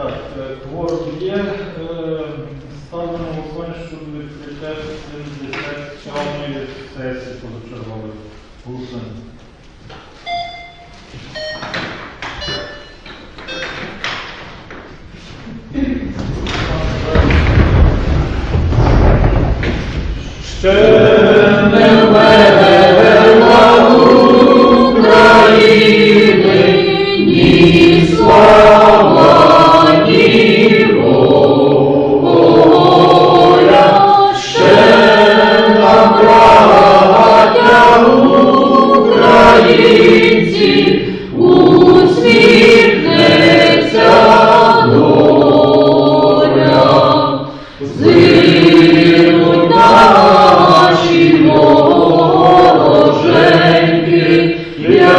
Так, е, кворум є. Е, на голосування щодо відкриття 77-ї сесії позачергової. Голосуємо.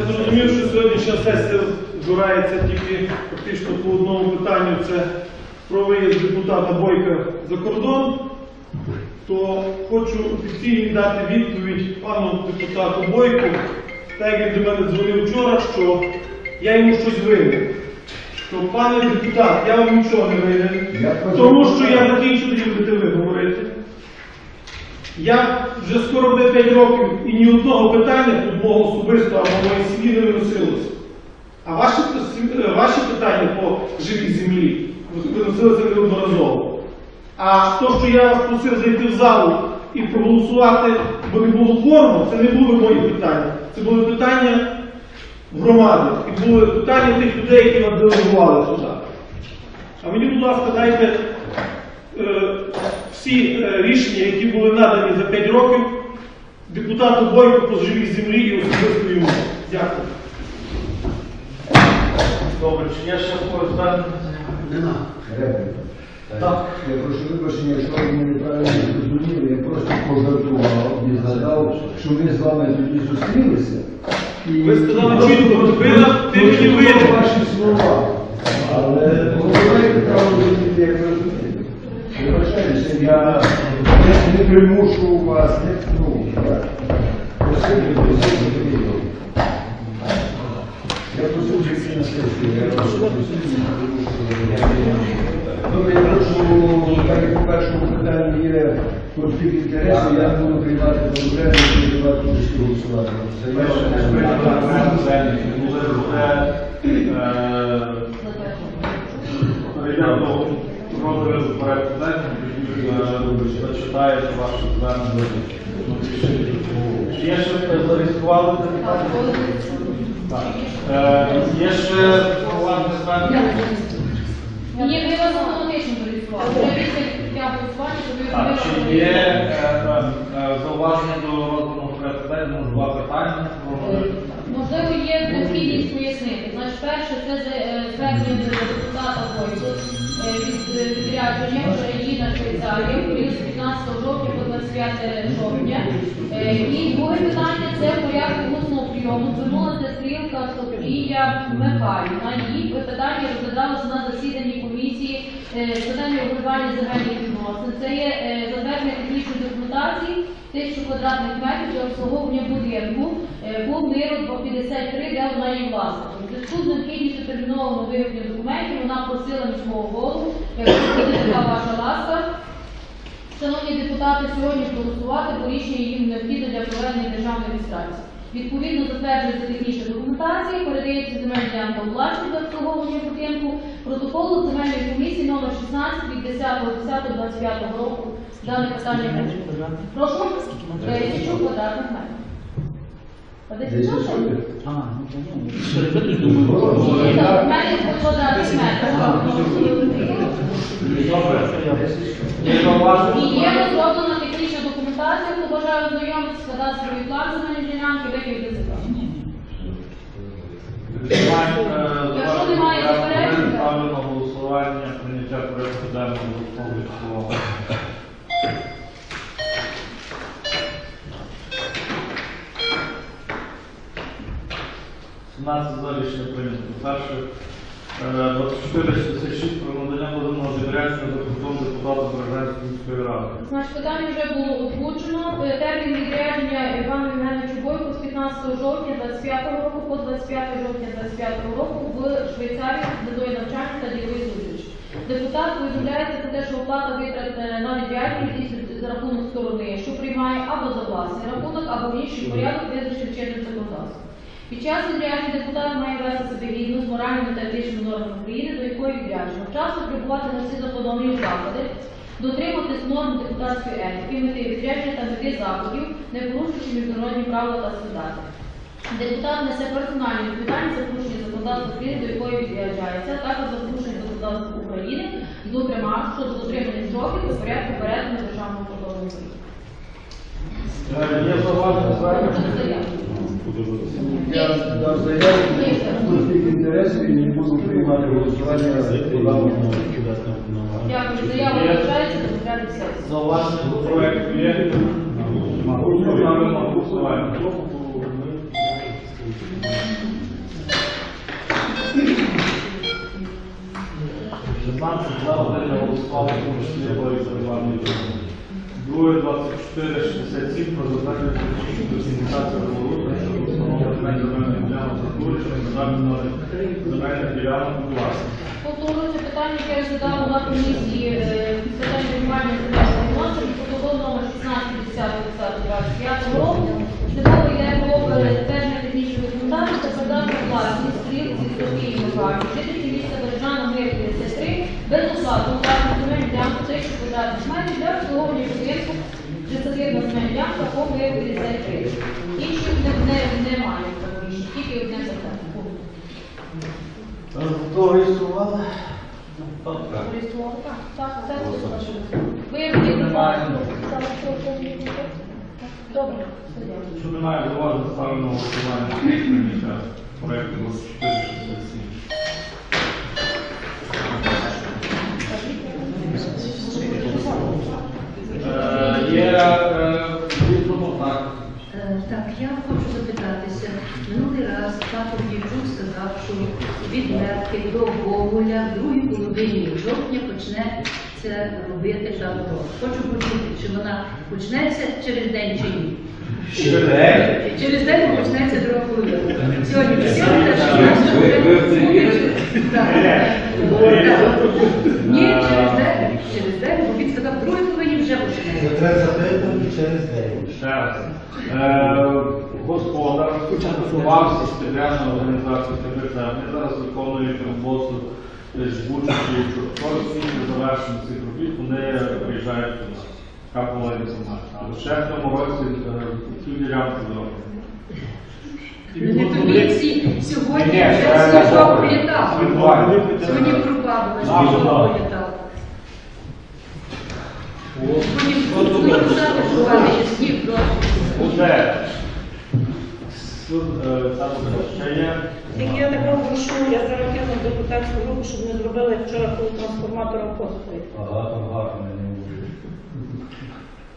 Я зрозумів, що сьогоднішня сесія збирається тільки фактично по одному питанню це про виїзд депутата Бойка за кордон, то хочу офіційно дати відповідь пану депутату Бойку, так як він до мене дзвонив вчора, що я йому щось винен. Що, пане депутат, я вам нічого не винен, тому що я закінчу, тоді будете ви говорити. Я вже скоро буде 5 років і ні одного питання тут мого особистого або моєї сім'ї не виносилося. А ваші, е, ваші питання по живій землі виносилися неодноразово. А то, що я вас просив зайти в залу і проголосувати, бо не було форму, це не були мої питання. Це були питання громади. І були питання тих людей, які вас делегували сюди. А мені, будь ласка, дайте всі е, рішення, які були надані за 5 років депутату Бойко по живій землі і особисто йому. Дякую. Добре, чи є ще когось звернення? Нема. Репліка. Так. Я прошу вибачення, якщо ви мене неправильно зрозуміли, я просто пожартував і згадав, що ми з вами тоді зустрілися. І Ви сказали чітко, ви ти мені винен. ваші слова. Але говорити треба розуміти, як ви розумієте. Вибачаюся, я не, примушу вас, не ну. Просив, просив. Я просив жити на сесії, я просив, просив, Добре, я прошу, так як по першому питанні є конфлікт інтересу, я буду приймати до окремо і приймати участь у голосуванні. Ми ще не порядку денного, е, зачитаєте ваше звернення. Є ще зареєстрували депутатів? Так. Е, Є ще поважне звернення? Ні, ви вас автоматично зареєстрували. Вже після відкриття голосування, Так, чи є е, е, зауваження до порядку денного два питання? Можливо, є необхідність пояснити. Значить, перше, це звернення депутата Бойко від відрядження Україна Швейцарія, період з 15 жовтня по 25 жовтня. Е, І друге питання це порядок усного прийому. Звернулася стрілка Софія Михайлівна. Її питання розглядалося на засіданні комісії е, питання регулювання земельних відносин. Це є е, затвердження технічної документації тисячу квадратних метрів для обслуговування будинку по миру 53, де вона є власником. Зв'язку з необхідністю термінового виведення документів вона просила міського голову, якщо буде така ваша ласка, Шановні депутати, сьогодні голосувати, бо рішення їм необхідно для проведення державної реєстрації. Відповідно, затверджується технічна документація, передається земельна ділянка власність до обслуговування будинку. Протокол земельної комісії номер 16 від 10.10.25 року. Дане питання. Прошу. Тисячу квадратних метрів. А мене по квадратних метрів. Добре. Є? І розроблена технічна документація, хто бажає ознайомитися, кадастровий план земельної ділянки, викид Якщо немає заперечень, ставлю на голосування прийняття проекту денного в цілому. Сенат за рішення прийнято. Перше, е, 2466 про надання позовного відрядження за кордон депутата Бережанської міської ради. Значить, питання вже було озвучено. Е, Термін відрядження Івану Євгеновичу Бойко з 15 жовтня 25 року по 25 жовтня 25 року в Швейцарії з метою навчання та ділової зустрічі. Депутат повідомляється про те, що оплата витрат е, на відрядження здійснюється за рахунок сторони, що приймає або за власний рахунок, або в інший порядок, визначений чинним законодавством. Під час відрядження депутат має вести себе гідно з моральними та етичними нормами України, до якої відряджено. Вчасно прибувати на всі законні заходи, дотримуватись норм депутатської етики, мети відрядження та мети заходів, не порушуючи міжнародні правила та стандарти. Депутат несе персональну відповідальність за порушення законодавства України, до якої відряджається, а також за порушення законодавства України, зокрема щодо дотримання строків та порядку перетину державного кордону України. Я дав заяву, конфлікт інтересів і не буду приймати голосування. Дякую. Заява вважається до розгляду сесії. Зауваження до проекту є? Ставимо голосування. 16 за один не голосували, тому що не Борис Іванович. Друге 24 67 про затвердження щодо встановлення земельних ділянок на заміну земельних ділянок у власність. Повторюється питання, яке розглядало на комісії е, з питань регулювання земельних відносин, протокол номер 16 року. Мова йде про затвердження технічної документації та передачу у власність стрілці Софії Михайлівни, жительці міста Бережана Мир 53, безоплатно власну земельну ділянку 1000 квадратних метрів для обслуговування будинку присадибна земельна ділянка по Мир 53. Хто рисував? Рисував, так. Так, все тут. Виявки немає. Добре. Що немає, уважно ставимо на голосування проєкту 167. Так, я хочу запитатися. Минулий раз папа Дівчук сказав, що від Лепки до Гоголя в другій половині жовтня почнеться робити та. Хочу почути, чи вона почнеться через день чи ні. Через день почнеться друга половина. Сьогодні сьогодні, Ні, через день, через день, бо він сказав, в другій половині вже почнеться. Ще раз. Е, Господар готувався з підрядною організацією ТБЦ. Зараз виконують роботу жбучої. Після завершення цих робіт вони приїжджають до нас. Така була інформація. Але ще в цьому році цю ділянку. Не тобі всі сьогодні вже службовий етап. Сьогодні пропадала Наша службовий добре. етап. Сьогодні службовий етап, що у вас є сніг Уже суд е, ще є. Я така прошу, я зараз кину депутатську групу, щоб не зробили вчора, коли трансформатором позитив.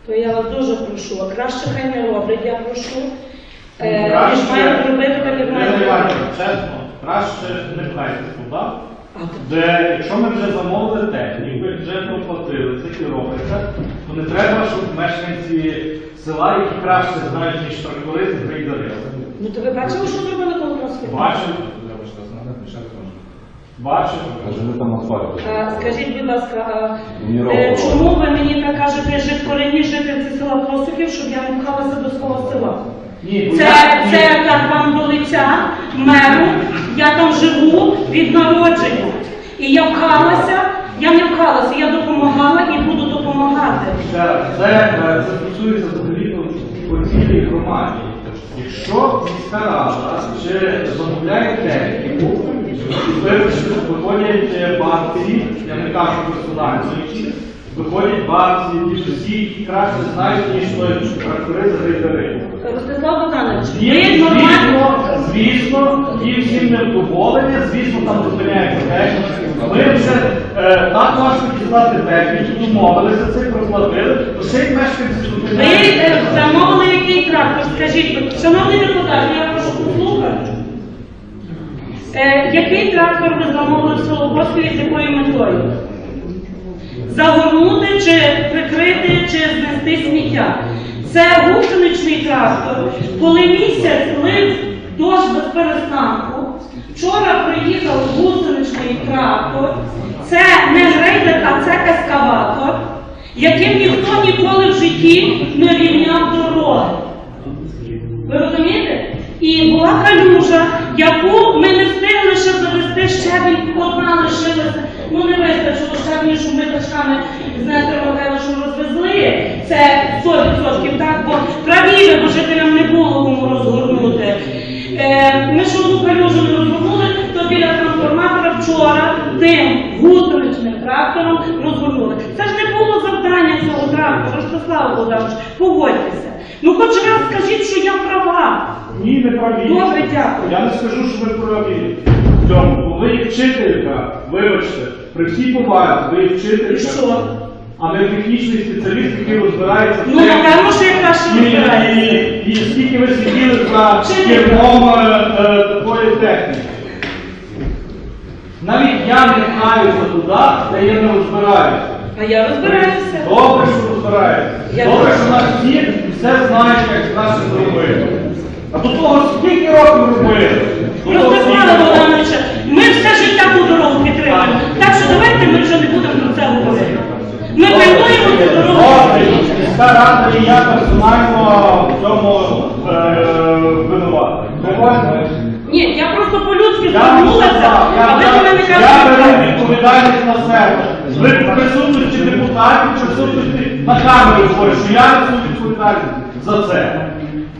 То я вас дуже прошу, а краще хай не роблять, я прошу. Е, Краще- Ніж маємо робити так, як Не маємо робити. чесно, краще не пхайте туди, де якщо ми вже замовили техніку, і вже проплатили, це і робиться, то не треба, щоб мешканці села, які краще знають, ніж трактористи, прийдали. Ну то ви бачили, що зробили коло трансформатора? Бачив, бачив. Каже, ми там асфальт. А, Скажіть, будь ласка, а, е, чому ви мені так кажете, жит корінні жительці села Косиків, щоб я не пхалася до свого села? Ні, бо Це, я- ні. це так вам до лиця, меру, я там живу від народження. І я пхалася, я не пхалася, я допомагала і буду допомагати. Це, е, це стосується взагалі по цілій громаді. Якщо міська рада чи замовляє техніку, виходять е, я не кажу персонально, виходять ті всі, краще знають, ніж тракторист грейдери. Ростислав Богданович, ви Звісно, нормально. звісно, їм всім невдоволення, звісно, там зупиняється техніка. Ми вже е, так важко дізнати техніку, домовилися це, проплатили, ще й мешканці Ви зупиняються. е, замовили який трактор? Скажіть, шановний депутат, я прошу послухати. Е, який трактор ви замовили в село Косові, з якою метою? Загорнути чи прикрити, чи знести сміття. Це гусеничний трактор. Коли місяць лив дощ без перестанку, вчора приїхав гусеничний трактор. Це не грейдер, а це ескаватор, яким ніхто ніколи в житті не рівняв дороги. Ви розумієте? І була калюжа, яку ми не встигли ще завести щебінь, одна лишилася. Ну не вистачило щебні, що ми тачками з Нестором Михайловичем розвезли. Це 100%, так, бо правіше, бо жителям не було кому розгорнути. Е, ми ж одну калюжу розгорнули, то біля трансформатора вчора тим гусеничним трактором розгорнули. Це ж не було завдання цього трактора, Ростислав Богданович, погодьтеся. Ну хоч раз скажіть, що я права. Ні, не праві. Добре, дякую. Я не скажу, що ви праві. в цьому. Бо ви є вчителька, вибачте, при всій повазі, ви є вчителька. І що? А не технічний спеціаліст, який розбирається в Ну, техніці. напевно, що я краще І- розбираюся. І, скільки ви сиділи за Вчителька. кермом е, е, такої техніки? Навіть я не знаюся туди, де я не розбираюся. А я розбираюся. Добре, що розбираєтеся. Я Добре, розбираюся. що нас всі все знають, як краще зробити. А до того скільки років робили? Ростислава? Богдановича, ми все життя ту дорогу підтримуємо. Так що давайте ми вже не будемо про це говорити. Ми приймаємо цю дорогу. Міська рада і я персонально в цьому е, винуватий. Винуватий? Ні, я просто по-людськи звернулася, а ви до мене я, я беру кажете. відповідальність на себе. Ви присутності депутатів, чи присутності на говорю, що я несу відповідальність за це.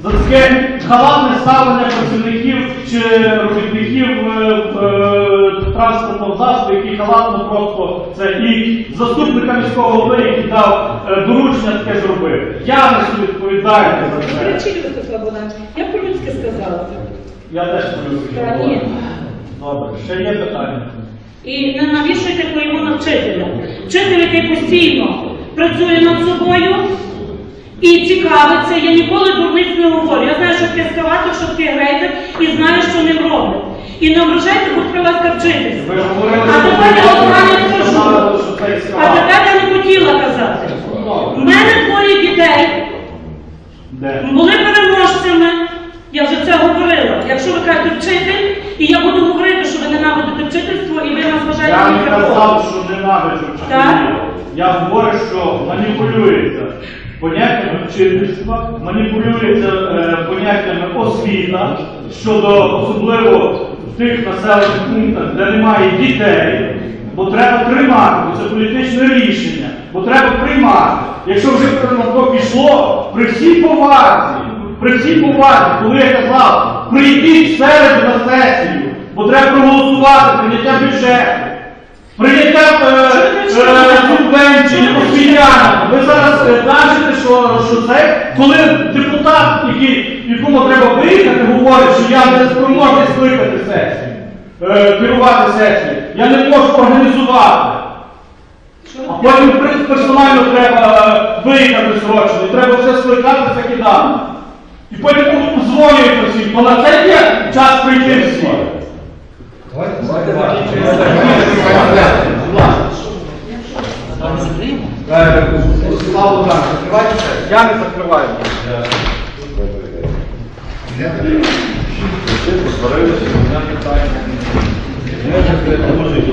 За таке халатне ставлення працівників чи робітників е, е, транспортного засобу, які халатно просто це і заступника міського голови, який дав е, доручення таке зробити. Я несу відповідальність за це. Я по-людськи сказала. Я теж по-людськи Та Добре, ще є питання. І не навішуйте твоєму на вчителя. Вчитель, який постійно працює над собою і цікавиться, я ніколи дурниць не говорю. Я знаю, що таке ескаватор, що таке грейдер, і знаю, що ним роблять. І не ображайте, будь ласка, вчитися. Ви А тепер я от мене скажу. А тепер я не хотіла казати. У мене двоє дітей були переможцями. Я вже це говорила. Якщо ви кажете вчитель, і я буду говорити, що ви ненавидите вчительство, і ви нас вважаєте Я не казав, що ненавиджу Так. Я говорю, що маніпулюється поняттями вчительства, маніпулюється е, поняттями освіта щодо особливо в тих населених пунктах, де немає дітей. Бо треба приймати, це політичне рішення, бо треба приймати. Якщо вже на то пішло, при всій повазі, при всій повазі, коли я казав, прийдіть в середу на сесію, бо треба проголосувати прийняття бюджету. Прийняття е, освітянам. Ви зараз е, кажете, що, що це, коли депутат, який, якому треба виїхати, говорить, що я не спроможний скликати сесію, е, керувати сесією, я не можу організувати. А потім персонально треба е, виїхати срочно, і треба все скликати, закидати. І потім дзвонюють всі, бо на це є час прийти всі. Давайте Давайте Я не закриваю. Мене питання.